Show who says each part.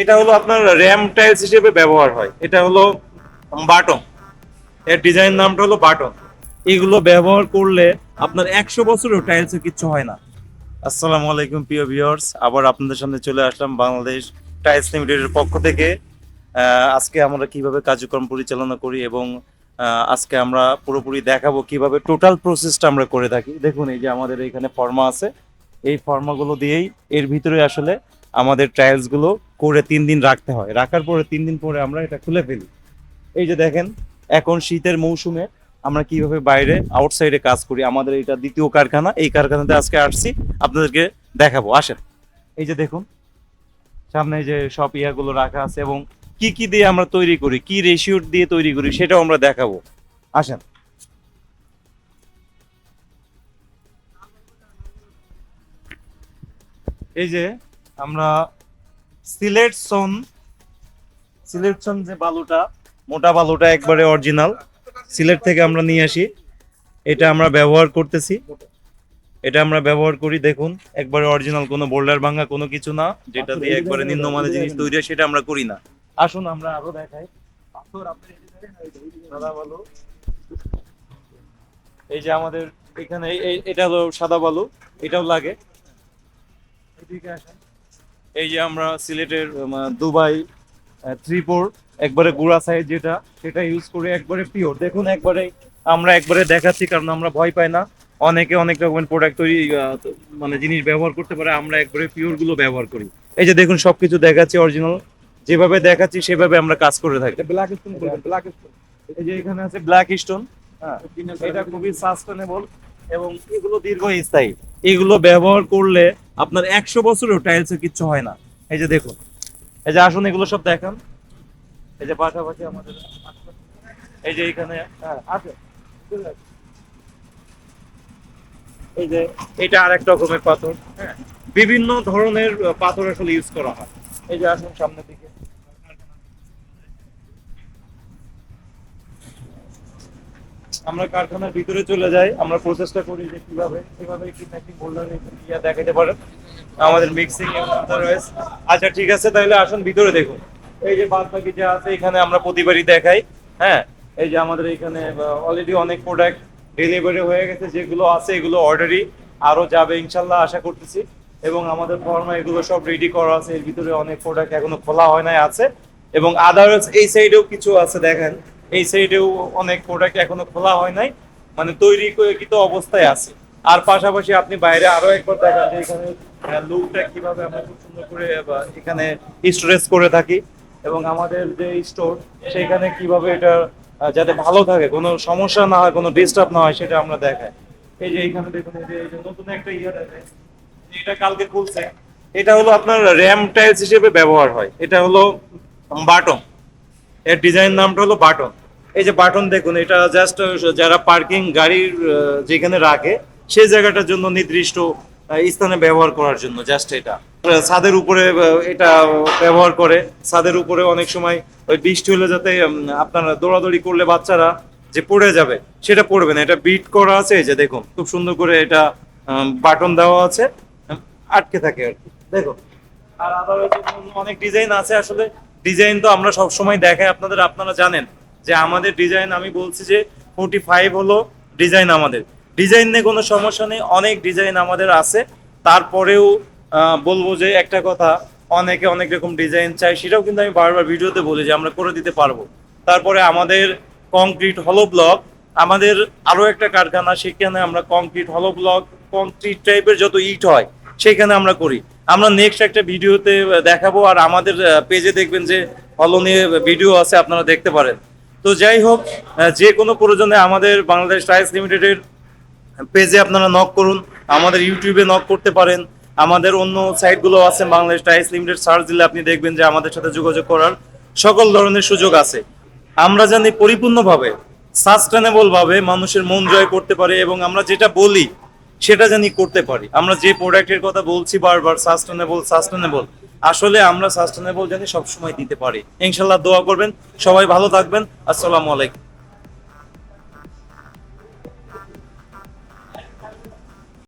Speaker 1: এটা হলো আপনার র্যাম টাইলস হিসেবে ব্যবহার হয়। এটা হলো বাটন। এর ডিজাইন নামটা হলো বাটন। এগুলো ব্যবহার করলে আপনার একশো বছরেও টাইলসের কিচ্ছু হয় না। আসসালামু আলাইকুম, প্রিয় ভিউয়ার্স। আবার আপনাদের সামনে চলে আসলাম বাংলাদেশ টাইলস লিমিটেডের পক্ষ থেকে। আজকে আমরা কীভাবে কার্যক্রম পরিচালনা করি এবং আজকে আমরা পুরোপুরি দেখাবো কীভাবে টোটাল প্রসেসটা আমরা করে থাকি। দেখুন, এই যে আমাদের এখানে ফর্মা আছে। এই ফর্মাগুলো দিয়েই এর ভিতরে আসলে আমাদের টাইলসগুলো করে তিন দিন রাখতে হয়। রাখার পরে তিন দিন পরে আমরা এটা খুলে ফেলি। এই যে দেখেন, এখন শীতের মৌসুমে আমরা কীভাবে বাইরে আউটসাইডে কাজ করি। আমাদের এটা দ্বিতীয় কারখানা। এই কারখানাতে আজকে আসছি, আপনাদেরকে দেখাবো। আসেন। এই যে দেখুন, সামনে যে সব ইয়াগুলো রাখা আছে এবং কি কি দিয়ে আমরা তৈরি করি, কি রেশিও দিয়ে তৈরি করি সেটাও আমরা দেখাবো। আসেন। এই যে আমরা সিলেট সন সিলেট সন যে বালুটা, মোটা বালুটা একবারে অরিজিনাল সিলেট থেকে আমরা নিয়ে আসি। এটা আমরা ব্যবহার করতেছি। এটা আমরা ব্যবহার করি, দেখুন, একবারে অরিজিনাল কোনো বোল্ডার ভাঙা কোনো কিছু না, যেটা দিয়ে একবারে নিম্নমানের জিনিস তৈরি হয়, সেটা আমরা করি না। আসুন, আমরা আরও দেখাই। সাদা বালু। এই যে আমাদের এখানে এটা হলো সাদা বালু, এটাও লাগে। এদিকে আসেন। এই যে আমরা সিলেটের দুবাই ত্রিপুর একবারে গুড়া সাইজ যেটা সেটা ইউজ করে একবারে পিওর দেখুন একবারে আমরা একবারে দেখাচ্ছি কারণ আমরা ভয় পাই না। অনেকে অনেক রকমের প্রোডাক্ট তৈরি মানে জিনিস ব্যবহার করতে পারে আমরা একবারে পিওরগুলো ব্যবহার করি। এই যে দেখুন সবকিছু দেখাচ্ছি অরিজিনাল যেভাবে দেখাচ্ছি সেভাবে আমরা কাজ করে থাকি।
Speaker 2: ব্ল্যাক স্টোন ব্ল্যাক স্টোন
Speaker 1: এই যে এখানে আছে ব্ল্যাক স্টোন হ্যাঁ এটা খুবই সাস্টেনেবল এবং এগুলো দীর্ঘস্থায়ী। এগুলো ব্যবহার করলে আপনার একশো বছরেও টাইলসের কিচ্ছু হয় না। এই যে দেখুন। এই যে আসুন, এগুলো সব দেখান। এই যে পাশাপাশি আমাদের এই যে এখানে হ্যাঁ আছে। এই যে এটা আরেক রকমের পাথর হ্যাঁ। বিভিন্ন ধরনের পাথর আসলে ইউজ করা হয়। এই যে আসুন সামনের দিকে। আমরা কারখানার ভিতরে চলে যাই, আমরা প্রচেষ্টা করি যে কীভাবে কীভাবে কি ম্যাচিং বোল্ডার ইয়া দেখাতে পারে। আমাদের মিক্সিং রয়েছে। আচ্ছা ঠিক আছে, তাহলে আসুন ভিতরে দেখুন। এই যে বাদ বাকি যা আছে, এখানে আমরা প্রতিবারই দেখাই হ্যাঁ? এই যে আমাদের এখানে অলরেডি অনেক প্রোডাক্ট ডেলিভারি হয়ে গেছে, যেগুলো আছে, এগুলো অর্ডারই আরও যাবে, ইনশাল্লাহ আশা করতেছি। এবং আমাদের ফর্মা এগুলো সব রেডি করা আছে, এর ভিতরে অনেক প্রোডাক্ট এখনও খোলা হয় নাই, আছে। এবং আদার্স এই সাইডেও কিছু আছে, দেখেন। এই সাইডেও অনেক প্রোডাক্ট এখনও খোলা হয় নাই। মানে তৈরি করে কিন্তু অবস্থায় আছে। আর পাশাপাশি আপনি বাইরে আরও একবার দেখান যে এখানে লুকটা কীভাবে আমরা খুব সুন্দর করে এখানে স্টোরেজ করে থাকি এবং আমাদের যে স্টোর সেখানে কীভাবে এটা যাতে ভালো থাকে, কোনো সমস্যা না হয়, কোনো ডিস্টার্ব না হয়, সেটা আমরা দেখাই। এই যে এখানে দেখুন, এই যে নতুন একটা ইয়ে দেখেন এটা কালকে খুলছে। এটা হলো আপনার র্যাম টাইলস হিসেবে ব্যবহার হয়। এটা হলো বাটন এর ডিজাইন নামটা হলো বাটন। এই যে বাটন দেখুন, এটা জাস্ট যারা পার্কিং গাড়ির যেখানে রাখে, সেই জায়গাটার জন্য নির্দিষ্ট স্থানে ব্যবহার করার জন্য জাস্ট এটা। ছাদের উপরে এটা ব্যবহার করে। ছাদের উপরে অনেক সময় ওই বৃষ্টি হলে যাতে আপনারা দৌড়াদৌড়ি করলে বাচ্চারা যে পড়ে যাবে, সেটা পড়বে না। এটা বিট করা আছে, এই যে দেখুন, খুব সুন্দর করে এটা বাটন দেওয়া আছে, আটকে থাকে আর কি। দেখুন, আর আদারওয়াইজ অনেক ডিজাইন আছে আসলে। ডিজাইন তো আমরা সব সময় দেখাই, আপনাদের, আপনারা জানেন যে আমাদের ডিজাইন, আমি বলছি যে ফোর্টি ফাইভ হলো ডিজাইন আমাদের। ডিজাইন নিয়ে কোনো সমস্যা নেই, অনেক ডিজাইন আমাদের আছে। তারপরেও বলব যে একটা কথা, অনেকে অনেক রকম ডিজাইন চাই সেটাও কিন্তু আমি বারবার ভিডিওতে বলি যে আমরা করে দিতে পারব। তারপরে আমাদের কংক্রিট হলো ব্লক আমাদের আরও একটা কারখানা, সেখানে আমরা কংক্রিট হলো ব্লক কংক্রিট টাইপের যত ইট হয়, সেখানে আমরা করি। আমরা নেক্সট একটা ভিডিওতে দেখাবো আর আমাদের পেজে দেখবেন যে হলো নিয়ে ভিডিও আছে, আপনারা দেখতে পারেন। তো যাই হোক যে কোনো প্রয়োজনে আমাদের বাংলাদেশ টাইলস লিমিটেডের পেজে আপনারা নক করুন, আমাদের ইউটিউবে নক করতে পারেন। আমাদের অন্য সাইটগুলো আছে, বাংলাদেশ টাইলস লিমিটেড সার্চ দিলে আপনি দেখবেন যে আমাদের সাথে যোগাযোগ করার সকল ধরনের সুযোগ আছে। আমরা জানি পরিপূর্ণভাবে সাস্টেনেবলভাবে মানুষের মন জয় করতে পারে এবং আমরা যেটা বলি সেটা জানি করতে পারি। আমরা যে প্রোডাক্টের কথা বলছি বারবার সাস্টেনেবল সাস্টেনেবল আসলে আমরা সাস্টেনেবল জানি সবসময় দিতে পারি। ইনশাল্লাহ দোয়া করবেন। সবাই ভালো থাকবেন। আসসালামু আলাইকুম।